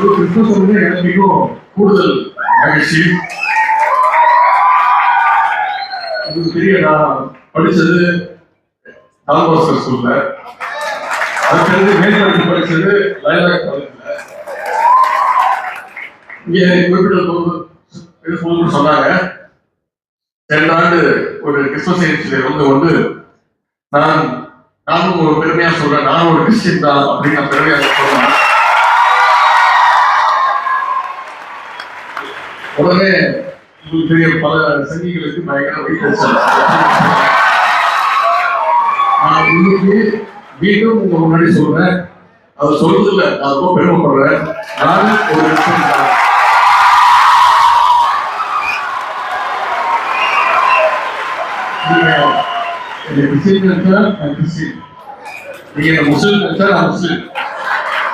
ஒரு கிறிஸ்துவ வந்து எனக்கு மிகவும் கூடுதல் மகிழ்ச்சி. இது பெரிய நான் படித்தது டால்பாஸ்கர் ஸ்கூல்ல அதுக்கடுத்து மேற்படிப்பு படித்தது லயலா காலேஜ்ல இங்கே குறிப்பிட்ட போது சொன்னாங்க. ரெண்டு ஆண்டு ஒரு கிறிஸ்துவ நிகழ்ச்சியில வந்து கொண்டு நான் நானும் ஒரு பெருமையா சொல்றேன் நானும் ஒரு கிறிஸ்டின் தான் அப்படின்னு நான் பெருமையா சொல்றேன். உடனே உங்களுக்கு தெரிய பல சங்கிகளுக்கு பயங்கர வைத்தறிச்சல். நான் இன்னைக்கு மீண்டும் உங்க முன்னாடி சொல்றேன். அது சொல்றதில்ல நான் ரொம்ப பெருமைப்படுறேன். நான் ஒரு கிறிஸ்டியன் நீங்க என்னை நினைச்சா நான் கிறிஸ்டியன். நீங்க என்ன நினைச்சா நான் முஸ்லிம்.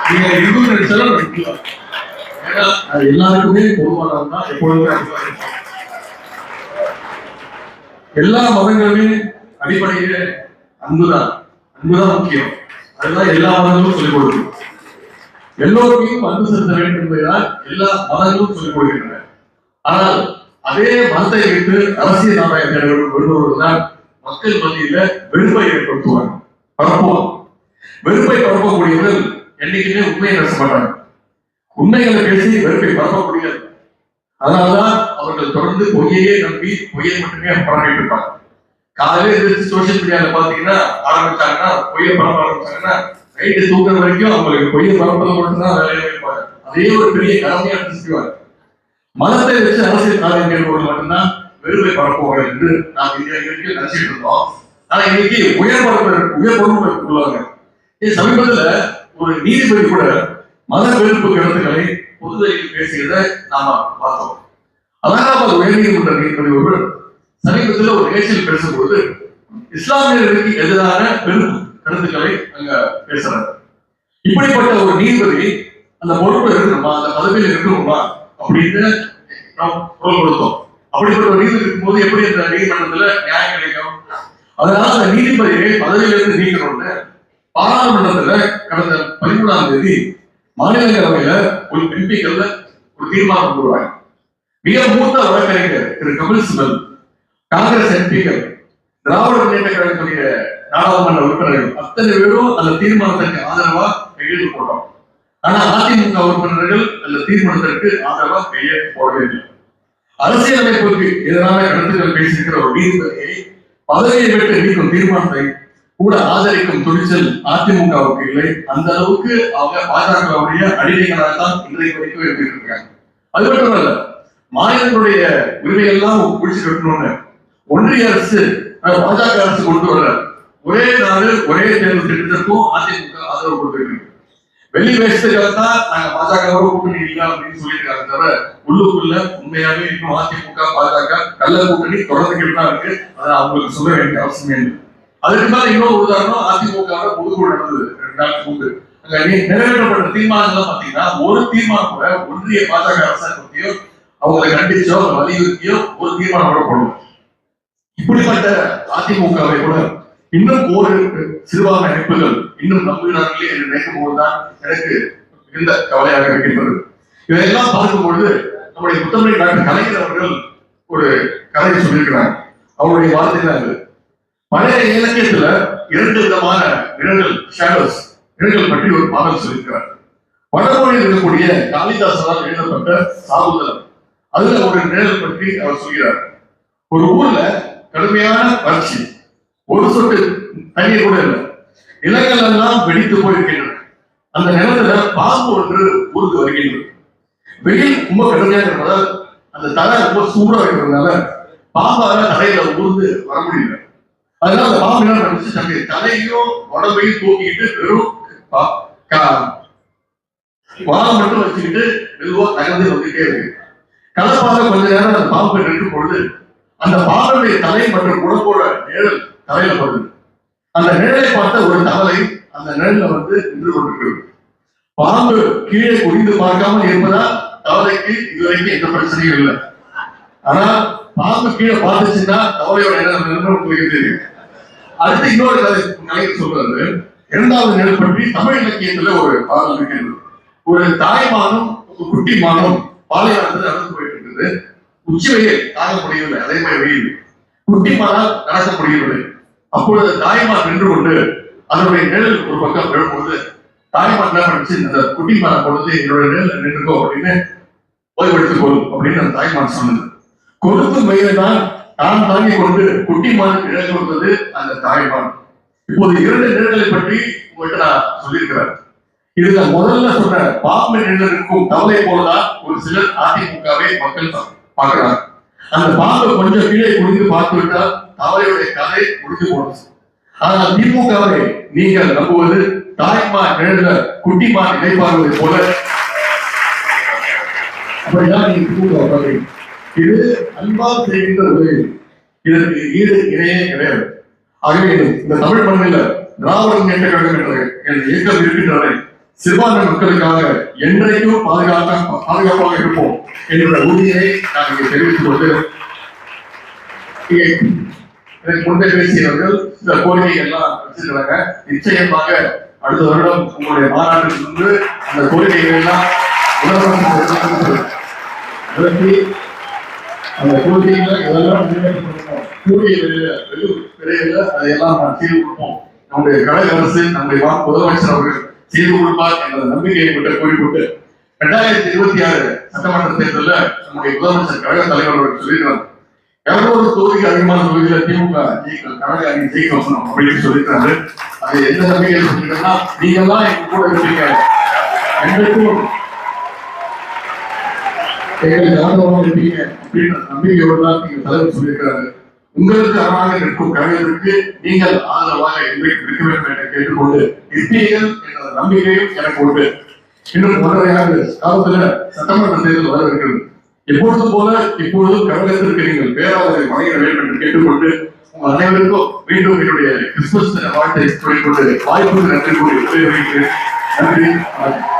நீங்க இந்து நினைச்சாலும் நான் இந்து அது எல்லாருக்குமே பொதுவானது தான் எப்பொழுதுமே இருக்கும். எல்லா மதங்களுமே அடிப்படையில அன்புதான். அன்புதான் முக்கியம். அதுதான் எல்லா மதங்களும் சொல்லிக் கொடுக்கும். எல்லோருக்கும் அன்பு செலுத்த வேண்டும் என்பதுதான் எல்லா மதங்களும் சொல்லிக் கொடுக்கின்றன. ஆனால் அதே மதத்தை விட்டு அரசியல் ஆதாயத்தை வருபவர்கள்தான் மக்கள் மத்தியில வெறுப்பை ஏற்படுத்துவாங்க பரப்புவாங்க வெறுப்பை பரப்பக்கூடியவர்கள் என்னைக்குமே உண்மையை பேச மாட்டாங்க உண்மைகளை பேசி வெறுப்பை பரப்பக்கூடியது அதனாலதான் அவர்கள் தொடர்ந்து பொய்யையே நம்பி பொய்யை மட்டுமே பரப்பிட்டு இருப்பாங்க. காலையில எதிர்த்து சோசியல் மீடியால பாத்தீங்கன்னா ஆரம்பிச்சாங்கன்னா பொய்யை பரப்ப ஆரம்பிச்சாங்கன்னா நைட்டு தூங்குற வரைக்கும் அவங்களுக்கு பொய்யை பரப்பது மட்டும்தான் வேலையை வைப்பாங்க அதே ஒரு பெரிய கடமையா செய்வாங்க மதத்தை வச்சு அரசியல் காரியம் கேட்பவர்கள் மட்டும்தான் வெறுப்பை பரப்புவார்கள் என்று நாம் இந்தியா வரைக்கும் நினைச்சிட்டு இருந்தோம். ஆனா இன்னைக்கு உயர் பரப்பு உயர் பொறுப்பு உள்ளவங்க. சமீபத்துல ஒரு நீதிபதி கூட மத வெறுப்பு கருத்துக்களை புதுதையில் பேசியதை நாம பார்த்தோம். அலகாபாத் உயர்நீதிமன்ற நீதிபதி ஒருவர் சமீபத்தில் ஒரு நிகழ்ச்சியில் பேசும்போது இஸ்லாமியர்களுக்கு எதிரான பெரும் கருத்துக்களை அங்க பேசுறாரு. இப்படிப்பட்ட ஒரு நீதிபதி அந்த பொறுப்பு இருக்கணுமா? அந்த பதவியில் இருக்கணுமா? அப்படின்னு நாம் குரல் கொடுத்தோம். அப்படிப்பட்ட ஒரு நீதிபதி இருக்கும்போது எப்படி அந்த நீதிமன்றத்துல நியாயம் கிடைக்கும்? அதனால அந்த நீதிபதியை பதவியிலிருந்து நீக்கணும்னு பாராளுமன்றத்துல கடந்த பதிமூணாம் தேதி மாநிலங்களவையில ஒரு எம்பிக்கள்ல ஒரு தீர்மானம் கூறுவாங்க மிக மூத்த வழக்கறிஞர் திரு கபில் சிபல் காங்கிரஸ் எம்பிக்கள் திராவிட முன்னேற்ற கழகத்துடைய நாடாளுமன்ற உறுப்பினர்கள் அத்தனை பேரும் அந்த தீர்மானத்திற்கு ஆதரவா கையெழுத்து போட்டோம். ஆனா அதிமுக உறுப்பினர்கள் அந்த தீர்மானத்திற்கு ஆதரவா கையெழுத்து போடவே இல்லை அரசியலமைப்புக்கு எதிரான கருத்துக்கள் பேசியிருக்கிற ஒரு நீதிபதியை பதவியை விட்டு நீக்கும் தீர்மானத்தை கூட ஆதரிக்கும் துணிச்சல் அதிமுகவுக்கு இல்லை. அந்த அளவுக்கு அவங்க பாஜகவுடைய அடிமைகளாக தான் இன்றைக்கு வரைக்கும் இருக்காங்க அது மட்டும் இல்ல மாநிலங்களுடைய உரிமையெல்லாம் குடிச்சு கட்டணும்னு ஒன்றிய அரசு பாஜக அரசு கொண்டு வர ஒரே நாடு ஒரே தேர்வு திட்டத்திற்கும் அதிமுக ஆதரவு கொடுத்துருக்கு. வெளி வேஷத்துக்காக தான் நாங்க பாஜகவோட கூட்டணி இல்லை அப்படின்னு சொல்லியிருக்காங்க தவிர உள்ளுக்குள்ள உண்மையாவே இன்னும் அதிமுக பாஜக கள்ள கூட்டணி தொடர்ந்துகிட்டு தான் இருக்கு. அதை அவங்களுக்கு சொல்ல வேண்டிய அவசியம் இல்லை. அதுக்கு மேல இன்னொரு உதாரணம் அதிமுக பொதுக்குழு நடந்தது. ரெண்டு மூன்று அங்க நிறைவேற்றப்பட்ட தீர்மானங்கள் பாத்தீங்கன்னா ஒரு தீர்மானம் கூட ஒன்றிய பாஜக அரசாங்கத்தையோ அவங்களை கண்டிச்சோ வலியுறுத்தியோ ஒரு தீர்மானம் கூட போடணும் இப்படிப்பட்ட அதிமுகவை கூட இன்னும் ஒரு சிறுபான்மை அமைப்புகள் இன்னும் நம்புகிறார்களே என்று நினைக்கும் போதுதான் எனக்கு மிகுந்த கவலையாக இருக்கின்றது. இதையெல்லாம் பார்க்கும் பொழுது நம்முடைய முத்தமிழ் டாக்டர் கலைஞர் அவர்கள் ஒரு கதையை சொல்லியிருக்கிறாங்க அவருடைய வார்த்தை தான் பழைய இலக்கியத்துல இரண்டு விதமான நிழல்கள் ஷேடோஸ் நிழல்கள் பற்றி ஒரு பாடல் சொல்லியிருக்கிறார். வடமொழியில் இருக்கக்கூடிய காளிதாசனால் எழுதப்பட்ட சாகுதலம் அதுல ஒரு நிழல் பற்றி அவர் சொல்கிறார். ஒரு ஊர்ல கடுமையான வறட்சி. ஒரு சொட்டு தண்ணீர் கூட இல்லை. நிலங்கள் எல்லாம் வெடித்து போயிருக்கின்றன. அந்த நிலத்துல பாம்பு ஒன்று ஊருக்கு வருகின்றது. வெயில் ரொம்ப கடுமையாக இருப்பதால் அந்த தலை ரொம்ப சூடாக இருக்கிறதுனால பாம்பால தலையில ஊர்ந்து வர முடியல. அதனால அந்த பாம்பு என்ன நினைச்சு தன்னுடைய தலையையும் உடம்பையும் தூக்கிட்டு வெறும் பா- மட்டும் வச்சுக்கிட்டு மெதுவா தகர்ந்து வந்துட்டே இருக்கு. கலப்பாக கொஞ்ச நேரம் அந்த பாம்பு நிற்கும் பொழுது அந்த பாம்புடைய தலை மற்றும் உடம்போட நிழல் தலையில படுது. அந்த நிழலை பார்த்த ஒரு தவளை அந்த நிழல்ல வந்து நின்று கொண்டிருக்கிறது. பாம்பு கீழே குடிந்து பார்க்காமல் இருப்பதால் தவளைக்கு இதுவரைக்கும் எந்த பிரச்சனையும் இல்லை. ஆனா பாம்பு கீழே பார்த்துச்சுன்னா கவலையோட நிழல் உங்களுக்கு தெரியும் அடுத்து இன்னொரு கலைஞர் சொல்றாரு. இரண்டாவது நிழல் பற்றி தமிழ் இலக்கியத்துல ஒரு பாடல் இருக்கிறது ஒரு தாய்மானம் ஒரு குட்டி மானம் பாலைவனத்தில் நடந்து போயிட்டு இருக்குது உச்சி வெயில் தாங்க முடியவில்லை அதே மாதிரி வெயில். குட்டி மானால் நடக்க முடியவில்லை அப்பொழுது தாய்மான் நின்று கொண்டு அதனுடைய நிழல் ஒரு பக்கம் விழும்போது தாய்மான் என்ன பண்ணுச்சு? அந்த குட்டி மானை பொழுது என்னோட நிழல் நின்றுக்கோ அப்படின்னு ஓய்வெடுத்துக் அப்படின்னு அந்த தாய்மான் சொன்னது. கொடுக்கும் வயதை தான் தான் தாங்கிக் கொண்டு குட்டி மான் நிழல் அந்த தாய்மான் இப்போது இரண்டு நிழல்களை பற்றி உங்கள்கிட்ட நான் சொல்லியிருக்கிறேன். இதுல முதல்ல சொன்ன பாம்பு நிழலுக்கும் கவலை போலதான் ஒரு சிலர் அதிமுகவை மக்கள் பார்க்கிறாங்க அந்த பாம்பு கொஞ்சம் கீழே குடிந்து பார்த்து விட்டால் கவலையுடைய கதை முடிஞ்சு போனது. ஆனால் திமுகவை நீங்கள் நம்புவது தாய்மா நிழல குட்டிமா நினைப்பார்வதை போல. அப்படிதான் நீங்க திமுக பார்க்கிறீங்க. இது அன்பால் செய்கின்ற உதவி இதற்கு ஈடு இணையே கிடையாது. ஆகவே இந்த தமிழ் மண்ணில் திராவிட முன்னேற்ற கழகம் என்ற இயக்கம் இருக்கின்றன சிறுபான்மை மக்களுக்காக என்றைக்கும் பாதுகாக்க பாதுகாப்பாக இருப்போம் என்ற உறுதியை நான் இங்கே தெரிவித்துக் கொண்டு இங்கே முன்பே பேசியவர்கள் இந்த கோரிக்கை எல்லாம் வச்சிருக்கிறாங்க. நிச்சயமாக அடுத்த வருடம் உங்களுடைய மாநாட்டில் வந்து அந்த கோரிக்கைகள் எல்லாம் உலகம் அந்த பூஜையில இதெல்லாம் நிறைவேற்றப்படணும் கூடிய அதையெல்லாம் நான் செய்து கொடுப்போம். நம்முடைய கழக அரசு நம்முடைய முதலமைச்சர் அவர்கள் செய்து கொடுப்பார் என்ற நம்பிக்கையை விட்டு கூறிக்கொண்டு இரண்டாயிரத்தி இருபத்தி ஆறு சட்டமன்ற தேர்தலில் நம்முடைய முதலமைச்சர் கழக தலைவர் அவர்கள் சொல்லியிருக்காங்க இருநூறு தொகுதிக்கு அதிகமான தொகுதியில திமுக ஜெயிக்கணும் கழக அணி ஜெயிக்க வைக்கணும் அப்படின்னு சொல்லியிருக்காரு அது எந்த நம்பிக்கையில் சொல்லியிருக்கா நீங்க எல்லாம் எங்க கூட இருப்பீங்க. எங்களுக்கும் எங்களுக்கு ஆதரவாக இருப்பீங்க அப்படின்னு நம்பிக்கையோடு தான் நீங்க தலைவர் சொல்லியிருக்கிறாரு உங்களுக்கு அரணாக இருக்கும் கழகத்திற்கு நீங்கள் ஆதரவாக என்றைக்கு இருக்க வேண்டும் என்று கேட்டுக்கொண்டு இருப்பீர்கள் என்ற நம்பிக்கையும் எனக்கு உண்டு. இன்னும் காலத்துல சட்டமன்ற தேர்தல் வர எப்பொழுது போல இப்பொழுது கழகத்திற்கு நீங்கள் பேராதரை வழங்கிட வேண்டும் என்று கேட்டுக்கொண்டு உங்கள் அனைவருக்கும் மீண்டும் என்னுடைய கிறிஸ்துமஸ் வாழ்த்தை சொல்லிக்கொண்டு வாய்ப்புக்கு நன்றி கூறி நன்றி வணக்கம்.